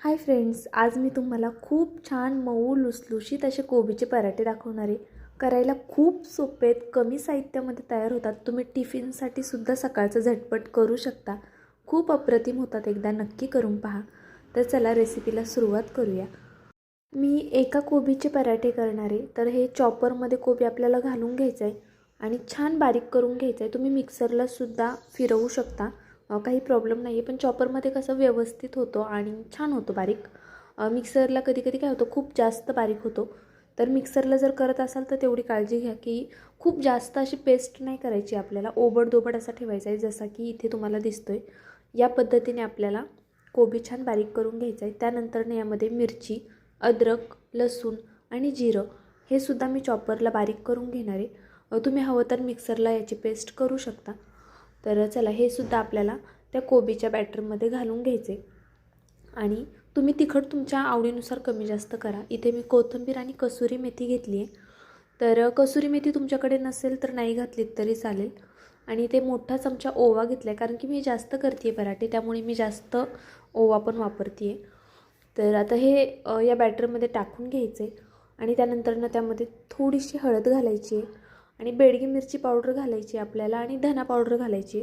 Hi friends आज मी तुम्हाला खूप छान मऊ लुसलुशीत असे कोबीचे पराठे दाखवणार आहे. करायला खूप सोपे आहेत कमी साहित्यामध्ये तयार होतात. तुम्ही टिफिनसाठी सुद्धा सकाळचं झटपट करू शकता. खूप अप्रतिम होतात एकदा नक्की करून पहा. तर चला रेसिपीला सुरुवात करूया. मी एका कोबीचे पराठे करणार आहे. तर हे चॉपरमध्ये कोबी आपल्याला घालून घ्यायचं आहे आणि छान बारीक करून घ्यायचं आहे तुम्ही मिक्सरला सुद्धा फिरवू शकता. काही प्रॉब्लेम नाही आहे पण चॉपरमध्ये कसं व्यवस्थित होतो आणि छान होतो बारीक. मिक्सरला कधी कधी काय होतं खूप जास्त बारीक होतो. तर मिक्सरला जर करत असाल तर तेवढी काळजी घ्या की खूप जास्त अशी पेस्ट नाही करायची आपल्याला. ओबडदोबड असा ठेवायचा आहे जसा की इथे तुम्हाला दिसतो आहे या पद्धतीने आपल्याला कोबी छान बारीक करून घ्यायचं आहे. त्यानंतरनं यामध्ये मिरची अद्रक लसूण आणि जिरं हे सुद्धा मी चॉपरला बारीक करून घेणार आहे. तुम्ही हवं तर मिक्सरला याची पेस्ट करू शकता. तर चला हे सुद्धा आपल्याला त्या कोबीच्या बॅटरमध्ये घालून घ्यायचे. आणि तुम्ही तिखट तुमच्या आवडीनुसार कमी जास्त करा. इथे मी कोथिंबीर आणि कसुरी मेथी घेतली आहे. तर कसुरी मेथी तुमच्याकडे नसेल तर नाही घातलीत तरी चालेल. आणि ते मोठा चमचा ओवा घेतला आहे कारण की मी जास्त करते आहे पराठे त्यामुळे मी जास्त ओवा पण वापरते आहे तर आता हे या बॅटरमध्ये टाकून घ्यायचं. आहे आणि त्यानंतरनं त्यामध्ये थोडीशी हळद घालायची आहे. आणि बेडगी मिरची पावडर घालायची आपल्याला आणि धना पावडर घालायची.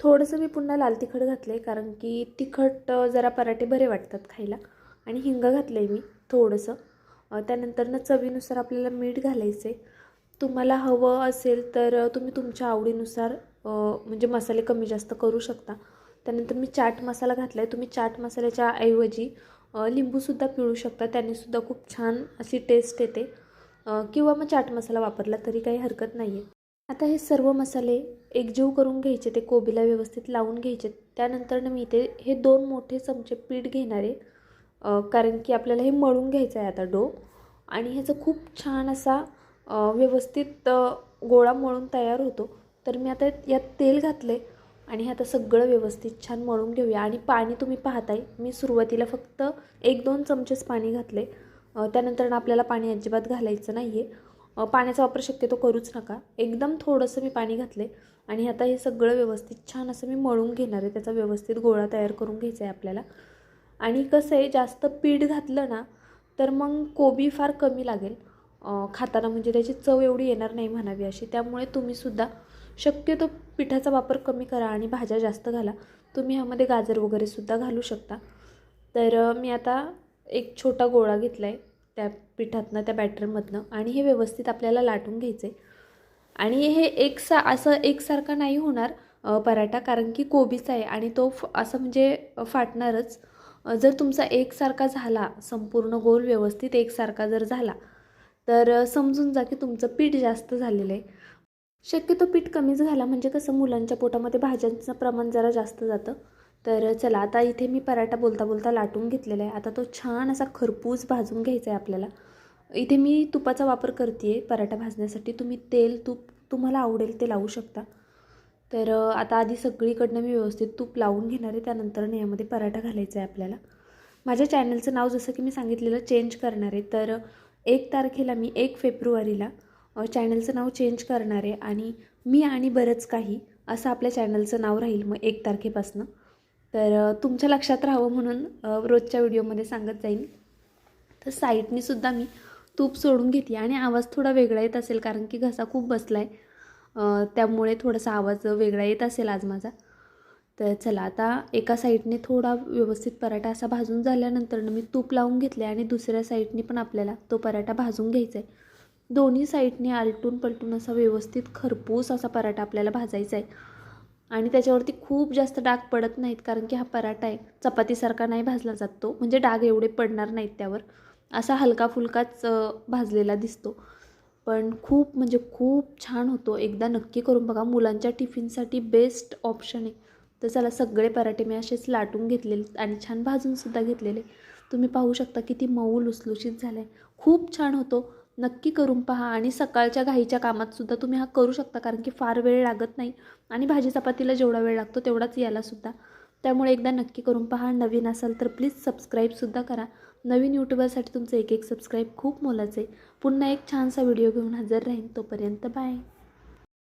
थोडंसं मी पुन्हा लाल तिखट घातलं आहे कारण की तिखट जरा पराठे बरे वाटतात खायला. आणि हिंग घातलं आहे मी थोडंसं. त्यानंतरनं चवीनुसार आपल्याला मीठ घालायचं आहे तुम्हाला हवं असेल तर तुम्ही तुमच्या आवडीनुसार म्हणजे मसाले कमी जास्त करू शकता. त्यानंतर मी चाट मसाला घातला आहे तुम्ही चाट मसाल्याच्या ऐवजी लिंबूसुद्धा पिळू शकता. त्यानेसुद्धा खूप छान अशी टेस्ट येते. किंवा मग चाट मसाला वापरला तरी काही हरकत नाही आहे आता हे सर्व मसाले एकजीव करून घ्यायचे ते कोबीला व्यवस्थित लावून घ्यायचे. त्यानंतर मी इथे हे दोन मोठे चमचे पीठ घेणार आहे. कारण की आपल्याला हे मळून घ्यायचं आहे आता डो. आणि ह्याचा खूप छान असा व्यवस्थित गोळा मळून तयार होतो. तर मी आता यात तेल घातले आणि हे आता सगळं व्यवस्थित छान मळून घेऊया. आणि पाणी तुम्ही पाहताय मी सुरुवातीला फक्त एक दोन चमचेच पाणी घातले त्यानंतर आपल्याला पाणी अजिबात घालायचं नाही आहे पाण्याचा वापर शक्यतो करूच नका. एकदम थोडंसं मी पाणी घातले आणि आता हे सगळं व्यवस्थित छान असं मी मळून घेणार आहे. त्याचा व्यवस्थित गोळा तयार करून घ्यायचा आहे आपल्याला. आणि कसं आहे जास्त पीठ घातलं ना तर मग कोबी फार कमी लागेल. खाताना म्हणजे त्याची चव एवढी येणार नाही म्हणावी अशी. त्यामुळे तुम्हीसुद्धा शक्यतो पिठाचा वापर कमी करा आणि भाज्या जास्त घाला. तुम्ही ह्यामध्ये गाजर वगैरेसुद्धा घालू शकता. तर मी आता एक छोटा गोळा घेतला आहे त्या पिठातनं त्या बॅटरमधनं आणि हे व्यवस्थित आपल्याला लाटून घ्यायचं आहे आणि हे एकसा असं एकसारखा नाही होणार पराठा कारण की कोबीचा आहे आणि तो फ असं म्हणजे फाटणारच. जर तुमचा एकसारखा झाला संपूर्ण गोल व्यवस्थित एकसारखा जर झाला तर समजून जा की तुमचं पीठ जास्त झालेलं आहे. शक्यतो पीठ कमीच झाला म्हणजे कसं मुलांच्या पोटामध्ये भाज्यांचं प्रमाण जरा जास्त जातं. तर चला आता इथे मी पराठा बोलता बोलता लाटून घेतलेला आहे. आता तो छान असा खरपूस भाजून घ्यायचा आहे आपल्याला. इथे मी तुपाचा वापर करते आहे पराठा भाजण्यासाठी. तुम्ही तेल तूप तुम्हाला आवडेल ते लावू शकता. तर आता आधी सगळीकडनं मी व्यवस्थित तूप लावून घेणार आहे. त्यानंतर यामध्ये पराठा घालायचा आहे आपल्याला. माझ्या चॅनलचं नाव जसं की मी सांगितलेलं चेंज करणार आहे. तर एक तारखेला मी एक फेब्रुवारीला चॅनलचं नाव चेंज करणार आहे. आणि मी आणि बरंच काही असं आपल्या चॅनलचं नाव राहील मग एक तारखेपासनं. तर तुमच्या लक्षात राहावं म्हणून रोजच्या व्हिडिओमध्ये सांगत जाईन. तर साईडनीसुद्धा मी तूप सोडून घेते आणि आवाज थोडा वेगळा येत असेल कारण की घसा खूप बसला आहे त्यामुळे थोडासा आवाज वेगळा येत असेल आज माझा. तर चला आता एका साईडने थोडा व्यवस्थित पराठा असा भाजून झाल्यानंतर मी तूप लावून घेतले आणि दुसऱ्या साईडने पण आपल्याला तो पराठा भाजून घ्यायचा आहे दोन्ही साईडने आलटून पलटून असा व्यवस्थित खरपूस असा पराठा आपल्याला भाजायचा आहे आणि त्याच्यावरती खूप जास्त डाग पडत नाहीत कारण की हा पराठा आहे. चपातीसारखा नाही भाजला जात तो. म्हणजे डाग एवढे पडणार नाहीत त्यावर. असा हलका फुलकाच भाजलेला दिसतो. पण खूप म्हणजे खूप छान होतो. एकदा नक्की करून बघा. मुलांच्या टिफिनसाठी बेस्ट ऑप्शन आहे. तर चला सगळे पराठे मी असेच लाटून घेतलेले आणि छान भाजूनसुद्धा घेतलेले. तुम्ही पाहू शकता किती मऊ लुसलुशीत झालं आहे खूप छान होतो. नक्की करून पहा आणि सकाळच्या घाईच्या कामातसुद्धा तुम्ही हा करू शकता कारण की फार वेळ लागत नाही आणि भाजी चपातीला जेवढा वेळ लागतो तेवढाच यालासुद्धा त्यामुळे एकदा नक्की करून पहा. नवीन असाल तर प्लीज सबस्क्राईबसुद्धा करा. नवीन यूट्यूबरसाठी तुमचं एक एक सबस्क्राईब खूप मोलाचं. आहे पुन्हा एक छानसा व्हिडिओ घेऊन हजर राहीन. तोपर्यंत बाय.